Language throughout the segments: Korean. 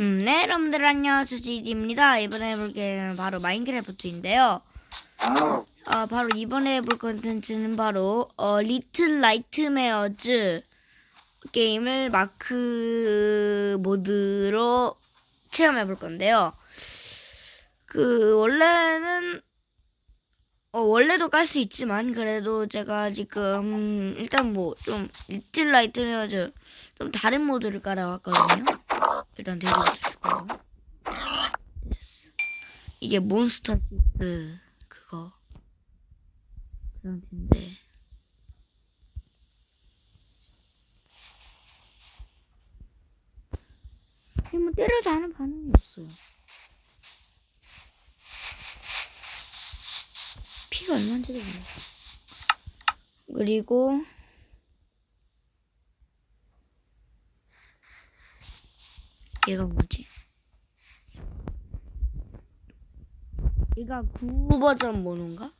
음, 네, 여러분들 안녕하세요. 지디입니다. 이번에 해볼 게임은 바로 마인크래프트인데요. 어, 바로 이번에 해볼 컨텐츠는 바로 어, 리틀 라이트메어즈 게임을 마크 모드로 체험해 볼 건데요. 그 원래는 어, 원래도 깔 수 있지만 그래도 제가 지금 일단 뭐 좀 리틀 라이트메어즈 좀 다른 모드를 깔아왔거든요. 일단 드릴게요. 됐어. 이게 몬스터 시스 그거 그 상태인데 뭐 때려도 하는 반응이 없어요. 피가 얼마인지도 몰라. 그리고 얘가 뭐지? 얘가 9 버전 모노인가?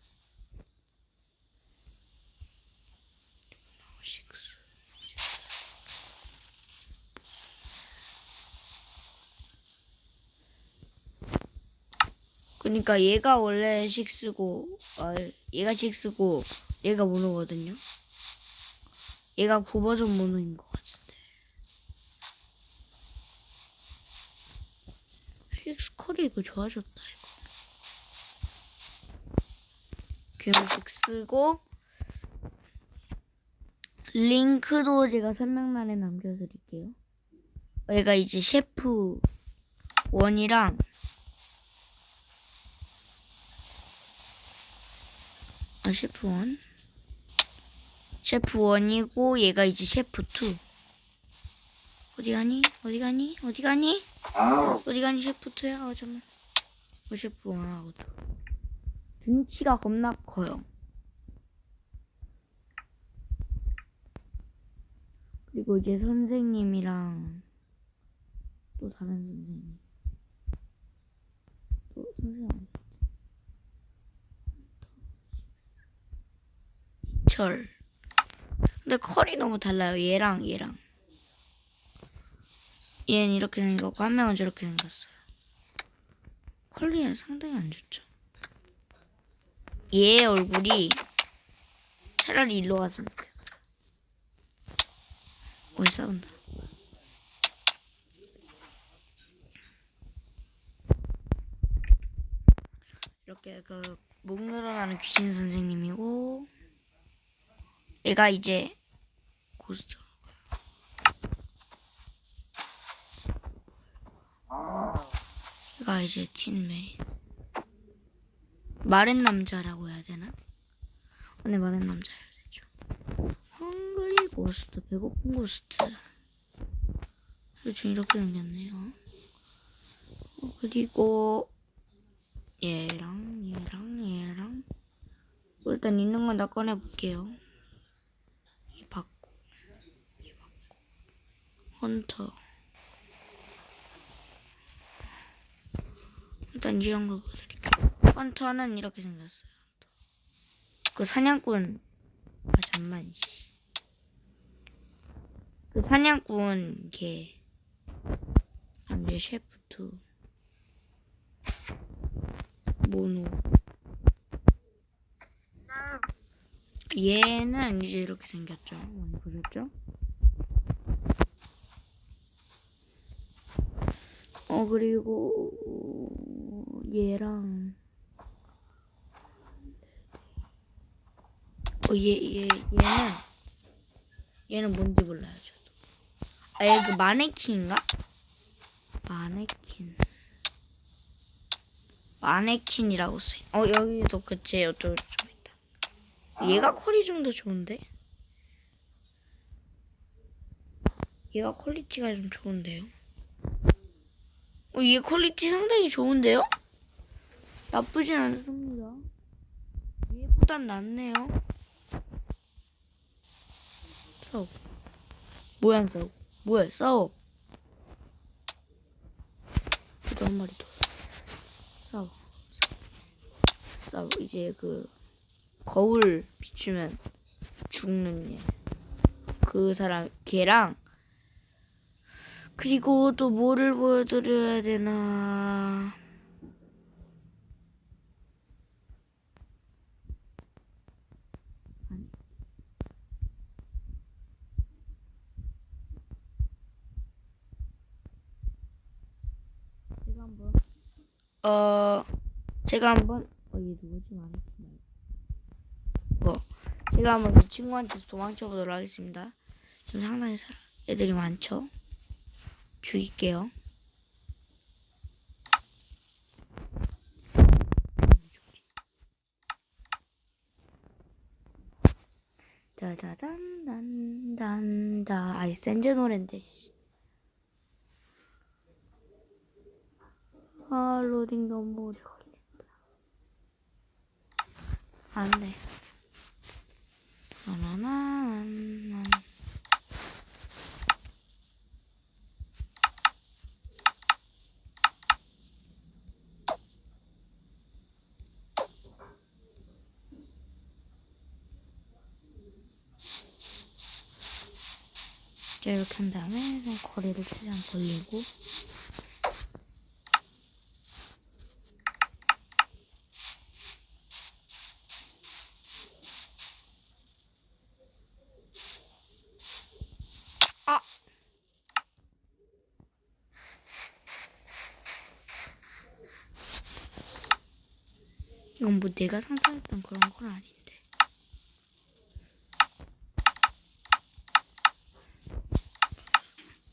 그러니까 얘가 원래 6고 아, 얘가 6고 얘가 모노거든요. 얘가 9 버전 모노인 것 같은데. 픽스컬 이 이거 좋아졌다 이거. 괴물식 쓰고 링크도 제가 설명란에 남겨드릴게요. 얘가 이제 셰프 원이랑 아 셰프 원 셰프 원이고 얘가 이제 셰프 투 어디 가니 어디 가니 어디 가니 어디 가니 셰프트야? 아 잠만. 어 셰프 원하고 또. 등치가 겁나 커요. 그리고 이제 선생님이랑 또 다른 선생님. 또 선생님 어디 있지? 철. 근데 컬이 너무 달라요. 얘랑 얘랑. 얘는 이렇게 생겼고 한 명은 저렇게 생겼어요. 퀄리가 상당히 안 좋죠. 얘 얼굴이 차라리 일로 갔으면 좋겠어요. 왜 싸운다. 이렇게 그 목 늘어나는 귀신 선생님이고 얘가 이제 고스트. 얘 가 이제 틴메이 마른 남자라고 해야 되나? 오늘 마른 남자여야 되죠. 헝그리 고스트, 배고픈 고스트. 요즘 이렇게 생겼네요. 어, 그리고 얘랑 얘랑 얘랑 뭐 일단 있는 건 다 꺼내 볼게요. 이 받고 이 받고 헌터. 일단 이 정도 보여드릴게요. 헌터는 이렇게 생겼어요. 그 사냥꾼 아 잠만 씨. 그 사냥꾼 걔 이제 셰프트 모노 얘는 이제 이렇게 생겼죠. 많이 보셨죠? 어 그리고 얘랑 어 얘 얘 얘는 얘는 뭔지 몰라요 저도. 아 얘 그 마네킹인가? 마네킹. 마네킹이라고 써요 어 여기도 그제 어쩌고 저쩌고 있다. 얘가 퀄이 좀 더 좋은데? 얘가 퀄리티가 좀 좋은데요? 어, 얘 퀄리티 상당히 좋은데요? 나쁘진 않습니다. 얘보단 낫네요. 싸워. 뭐야 안 싸워? 뭐야 싸워. 또한 마리 더. 싸워. 싸워. 이제 그 거울 비추면 죽는 얘. 그 사람 걔랑 그리고 또 뭐를 보여드려야 되나. 제가 한번 어 제가 한번 어얘 누구지 뭐 제가 한번 이 친구한테 도망쳐 보도록 하겠습니다. 지금 상당히 사- 애들이 많죠. 죽일게요. 다다단단단다 아이 센즈 노랜데 아 로딩 너무 오래 걸린다 안돼. 나나나나 자, 이렇게 한 다음에 거리를 최대한 벌리고 이건 뭐 내가 상상했던 그런 건 아닌데.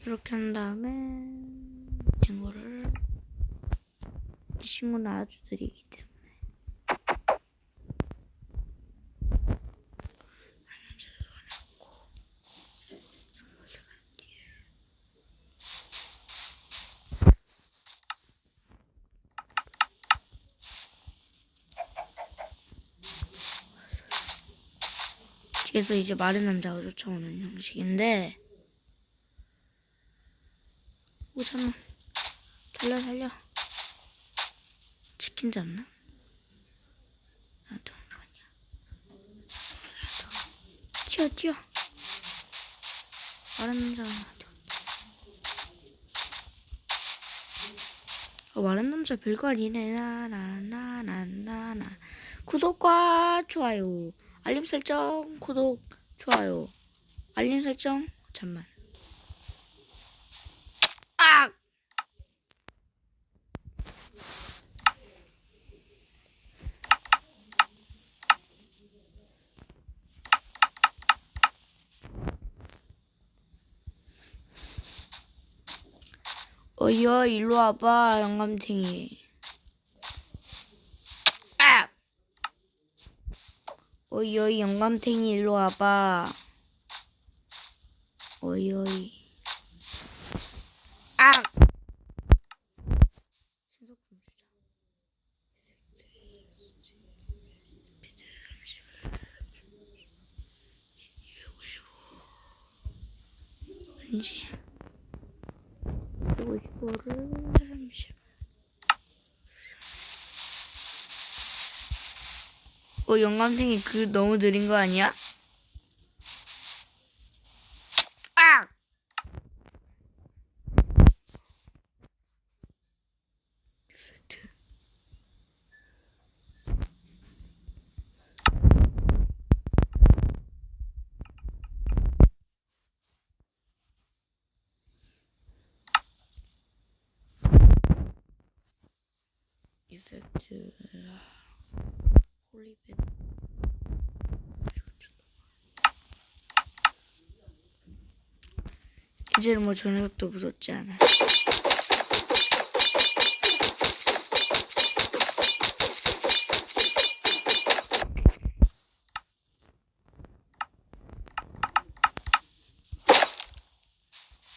이렇게 한 다음에 이 친구를 이 친구는 아주 느리기 뒤에서 이제 마른 남자가 쫓아오는 형식인데 오 잠만. 달려 달려. 치킨 잡나? 나도 아니야. 튀어 튀어. 마른 남자가 나한테 어, 마른 남자 별거 아니네. 나나나나나나. 구독과 좋아요 알림 설정 구독 좋아요. 알림 설정 잠만. 아! 어여 일로 와봐 영감탱이 아! 어이 영감탱이 일로 와봐 어이 어이 아! 아니지. 155를 잠시만. 어, 영감탱이 그 너무 느린 거 아니야? 아! 이펙트. 홀리벤. 이제는 뭐 저녁도 무섭지 않아.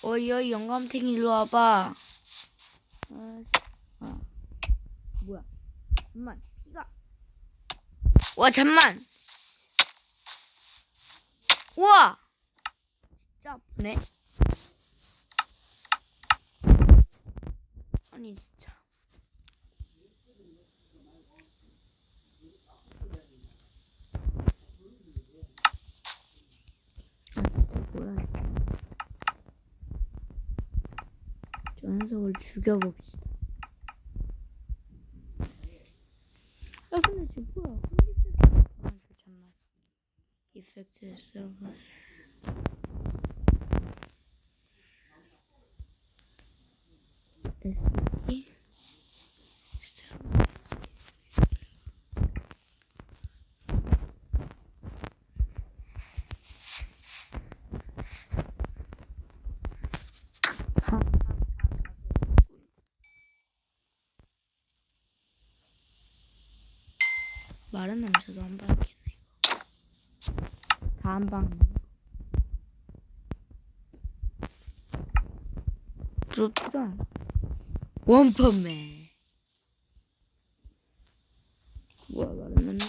어이 어이 영감탱이 일로 와봐. 아, 아. 뭐야? 잠만 피가. 와 잠만. 우와. 진짜 아프네. 아니 진짜. 아, 진짜 뭐야. 녀석을 죽여봅시다. 야 근데 지금 뭐야? 아 잠깐만. 이펙트 서버. SD 마른 냄새도 한 방이겠네 이거. 다한 방. 또 필요한. 원펀맨. 뭐야 냄새?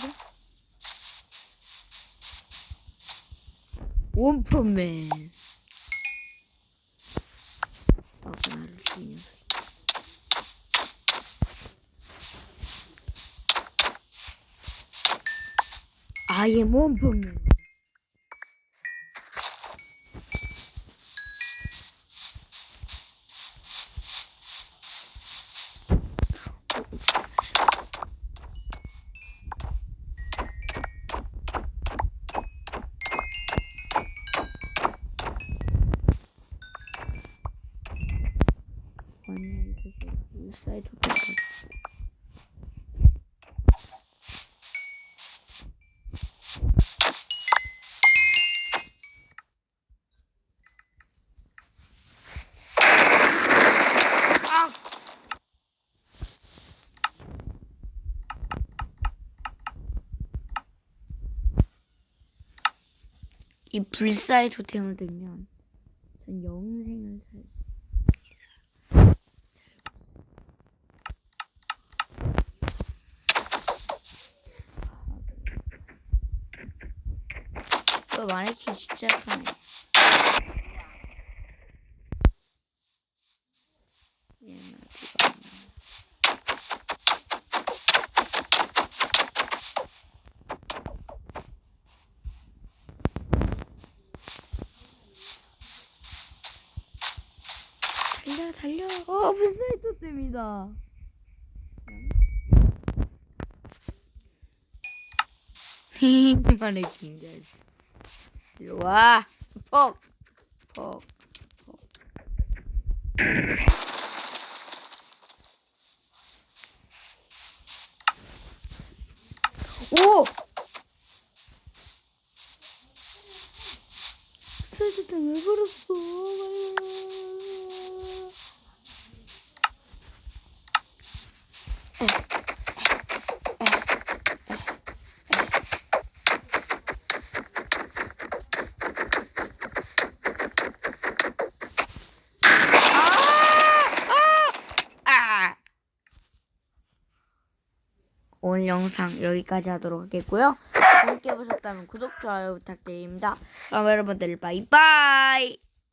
원펀맨. 아 나를 죽이냐. 아예 원펀 이 불사의 토템을 들면 전 영생을 살수 이거 마네킹 진짜 예쁘네. 얘는 어디가 없나. 달려 달려 어 마네킹 잘 일로 와. 퍽. 퍽. 퍽. 오! 설주탕 왜 그랬어? 오늘 영상 여기까지 하도록 하겠고요. 재밌게 보셨다면 구독, 좋아요 부탁드립니다. 그럼 여러분들 바이바이!